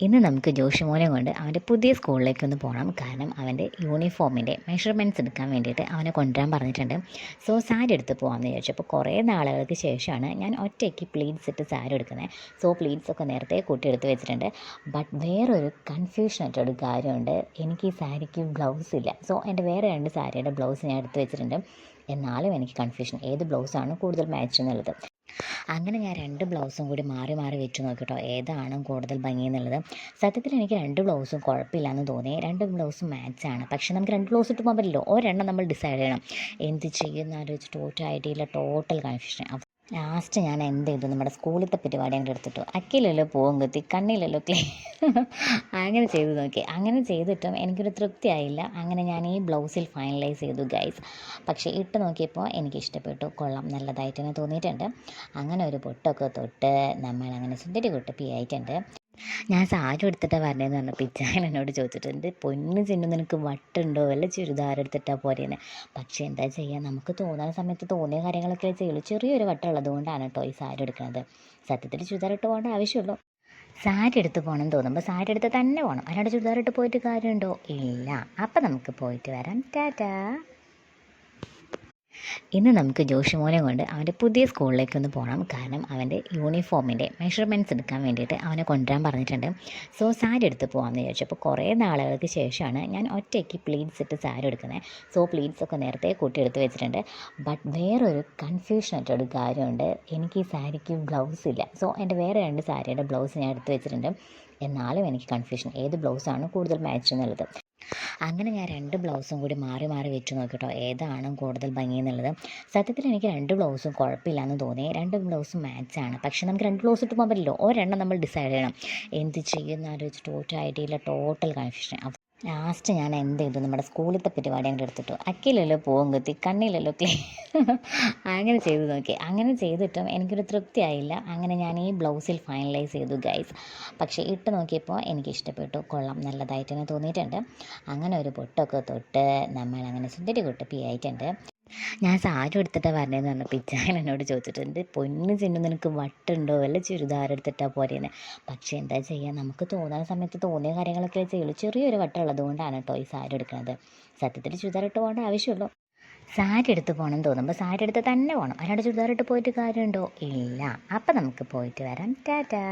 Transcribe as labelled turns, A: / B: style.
A: ഇന്ന് നമുക്ക് ജോഷിമോനെ കൊണ്ട് അവന്റെ പുതിയ സ്കൂളിലേക്ക് ഒന്ന് പോകണം കാരണം അവന്റെ യൂണിഫോമിന്റെ മെഷർമെന്റ്സ് എടുക്കാൻ വേണ്ടിയിട്ട് അവനെ കൊണ്ടുവരാൻ പറഞ്ഞിട്ടുണ്ട്. സോ സാരി എടുത്ത് പോകാമെന്ന് വിചാരിച്ചു. അപ്പോൾ കുറേ നാളുകൾക്ക് ശേഷമാണ് ഞാൻ ഒറ്റയ്ക്ക് പ്ലീറ്റ്സ് ഇട്ട് സാരി എടുക്കുന്നത്. സോ പ്ലീറ്റ്സ് ഒക്കെ നേരത്തെ കൂട്ടിയെടുത്ത് വെച്ചിട്ടുണ്ട്. ബട്ട് വേറൊരു കൺഫ്യൂഷൻ ആയിട്ടൊരു കാര്യമുണ്ട്. എനിക്ക് ഈ സാരിക്ക് ബ്ലൗസ് ഇല്ല. സോ എന്റെ വേറെ രണ്ട് സാരിയുടെ ബ്ലൗസ് ഞാൻ എടുത്ത് വെച്ചിട്ടുണ്ട്. എന്നാലും എനിക്ക് കൺഫ്യൂഷൻ ഏത് ബ്ലൗസാണ് കൂടുതൽ മാച്ച് എന്നുള്ളത് അങ്ങനെ ഞാൻ രണ്ട് ബ്ലൗസും കൂടി മാറി മാറി വെച്ച് നോക്കിട്ടോ. ഏതാണ് കൂടുതൽ ഭംഗി എന്നുള്ളത് സത്യത്തിൽ എനിക്ക് രണ്ട് ബ്ലൗസും കുഴപ്പമില്ല എന്ന് തോന്നി രണ്ട് ബ്ലൗസും മാച്ചാണ്. പക്ഷേ നമുക്ക് രണ്ട് ബ്ലൗസ് ഇട്ട് പോകാൻ പറ്റില്ലോ ഒരെണ്ണം നമ്മൾ ഡിസൈഡ് ചെയ്യണം. എന്ത് ചെയ്യുന്ന ആലോചിച്ച് ടോട്ടൽ ആയിട്ടില്ല ടോട്ടൽ കൺഫ്യൂഷൻ ലാസ്റ്റ് ഞാൻ എന്ത് ചെയ്തു? നമ്മുടെ സ്കൂളിലത്തെ പരിപാടി അങ്ങോട്ട് എടുത്തിട്ടു. അക്കിലല്ലോ പോകും കുത്തി കണ്ണിലല്ലോ ക്ലീ അങ്ങനെ ചെയ്തു നോക്കി. അങ്ങനെ ചെയ്തിട്ടും എനിക്കൊരു തൃപ്തിയായില്ല. അങ്ങനെ ഞാൻ ഈ ബ്ലൗസിൽ ഫൈനലൈസ് ചെയ്തു ഗൈസ് പക്ഷേ ഇട്ട് നോക്കിയപ്പോൾ എനിക്ക് ഇഷ്ടപ്പെട്ടു കൊള്ളാം നല്ലതായിട്ട് തന്നെ തോന്നിയിട്ടുണ്ട്. അങ്ങനെ ഒരു പൊട്ടൊക്കെ തൊട്ട് നമ്മൾ അങ്ങനെ സുന്ദരി കുട്ടപ്പി ആയിട്ടുണ്ട്. ഞാൻ സാരി എടുത്തിട്ടാണ് വരണേന്ന് പറഞ്ഞപ്പോൾ ഇച്ചായൻ എന്നോട് ചോദിച്ചിട്ടുണ്ട് പൊന്ന് ചിന്നു നിനക്ക് വട്ടുണ്ടോ? വല്ല ചുരിദാർ എടുത്തിട്ടാ പോരേന്ന്? പക്ഷേ എന്താ ചെയ്യുക നമുക്ക് തോന്നുന്ന സമയത്ത് തോന്നിയ കാര്യങ്ങളൊക്കെ ചെയ്യുള്ളൂ ചെറിയൊരു വട്ടമുള്ളത് കൊണ്ടാണ് കേട്ടോ ഈ സാരി എടുക്കുന്നത് സത്യത്തിൽ ചുരിദാർ ഇട്ട് പോകേണ്ട ആവശ്യമുള്ളൂ. സാരി എടുത്ത് പോകണം തോന്നുമ്പോൾ സാരി എടുത്ത് തന്നെ പോകണം. അല്ലാണ്ട് ചുരിദാർ ഇട്ട് പോയിട്ട് കാര്യമുണ്ടോ? ഇല്ല. അപ്പം നമുക്ക് പോയിട്ട് വരാം. ടാറ്റാ. ഇന്ന് നമുക്ക് ജോഷിമോനെ കൊണ്ട് അവന്റെ പുതിയ സ്കൂളിലേക്ക് ഒന്ന് പോകണം കാരണം അവന്റെ യൂണിഫോമിന്റെ മെഷർമെന്റ്സ് എടുക്കാൻ വേണ്ടിയിട്ട് അവനെ കൊണ്ടുവരാൻ പറഞ്ഞിട്ടുണ്ട്. സോ സാരി എടുത്ത് പോകാമെന്ന് വിചാരിച്ചു അപ്പോൾ കുറേ നാളുകൾക്ക് ശേഷമാണ് ഞാൻ ഒറ്റയ്ക്ക് പ്ലീറ്റ്സ് ഇട്ട് സാരി എടുക്കുന്നത്. സോ പ്ലീറ്റ്സ് ഒക്കെ നേരത്തെ കൂട്ടി എടുത്ത് വെച്ചിട്ടുണ്ട്. ബട്ട് വേറൊരു കൺഫ്യൂഷൻ ആയിട്ടൊരു കാര്യമുണ്ട്. എനിക്ക് ഈ സാരിക്ക് ബ്ലൗസ് ഇല്ല. സോ എന്റെ വേറെ രണ്ട് സാരിയുടെ ബ്ലൗസ് ഞാൻ എടുത്ത് വെച്ചിട്ടുണ്ട്. എന്നാലും എനിക്ക് കൺഫ്യൂഷൻ ഏത് ബ്ലൗസാണ് കൂടുതൽ മാച്ച് എന്നുള്ളത് അങ്ങനെ ഞാൻ രണ്ട് ബ്ലൗസും കൂടി മാറി മാറി വെച്ച് നോക്കിട്ടോ. ഏതാണ് കൂടുതൽ ഭംഗി എന്നുള്ളത് സത്യത്തിൽ എനിക്ക് രണ്ട് ബ്ലൗസും കുഴപ്പമില്ല എന്ന് തോന്നി. രണ്ട് ബ്ലൗസും മാച്ച് ആണ് പക്ഷേ നമുക്ക് രണ്ട് ബ്ലൗസ് ഇട്ട് പോകാൻ പറ്റില്ല ഒരെണ്ണം നമ്മൾ ഡിസൈഡ് ചെയ്യണം. എന്ത് ചെയ്യുന്ന? ആലോചിച്ച് ടോട്ടൽ ഐഡിയയിലെ ടോട്ടൽ കൺഫ്യൂഷൻ ലാസ്റ്റ് ഞാൻ എന്ത് ചെയ്തു? നമ്മുടെ സ്കൂളിലത്തെ പരിപാടി അങ്ങോട്ട് എടുത്തിട്ടു. അക്കിലല്ലോ പോകും കുത്തി കണ്ണിലല്ലോ ക്ലീ അങ്ങനെ ചെയ്തു നോക്കി. അങ്ങനെ ചെയ്തിട്ടും എനിക്കൊരു തൃപ്തി ആയില്ല അങ്ങനെ ഞാൻ ഈ ബ്ലൗസിൽ ഫൈനലൈസ് ചെയ്തു ഗൈസ് പക്ഷേ ഇട്ട് നോക്കിയപ്പോൾ എനിക്ക് ഇഷ്ടപ്പെട്ടു കൊള്ളാം നല്ലതായിട്ട് തന്നെ തോന്നിയിട്ടുണ്ട്. അങ്ങനെ ഒരു പൊട്ടൊക്കെ തൊട്ട് നമ്മൾ അങ്ങനെ സുന്ദരി കുട്ടപ്പി ആയിട്ടുണ്ട്. ഞാൻ സാരി എടുത്തിട്ടാണ് വരണേന്ന് പറഞ്ഞു പിച്ചായൻ എന്നോട് ചോദിച്ചിട്ട് ചോദിച്ചിട്ടുണ്ട് പൊന്നു ചിന്നു നിനക്ക് വട്ടുണ്ടോ? വല്ല ചുരിദാർ എടുത്തിട്ടാ പോരേന്ന്? പക്ഷേ എന്താ ചെയ്യുക നമുക്ക് തോന്നുന്ന സമയത്ത് തോന്നിയ കാര്യങ്ങളൊക്കെ ചെയ്യുള്ളൂ ചെറിയൊരു വട്ടം ഉള്ളത് കൊണ്ടാണ് കേട്ടോ ഈ സാരി എടുക്കുന്നത് സത്യത്തിൽ ചുരിദാർ ഇട്ട് പോകേണ്ട ആവശ്യമുള്ളൂ. സാരി എടുത്ത് പോകണം തോന്നുമ്പോൾ സാരി എടുത്ത് തന്നെ പോകണം. അല്ലാണ്ട് ചുരിദാർ ഇട്ട് പോയിട്ട് കാര്യമുണ്ടോ? ഇല്ല. അപ്പം നമുക്ക് പോയിട്ട് വരാം. ടാറ്റാ.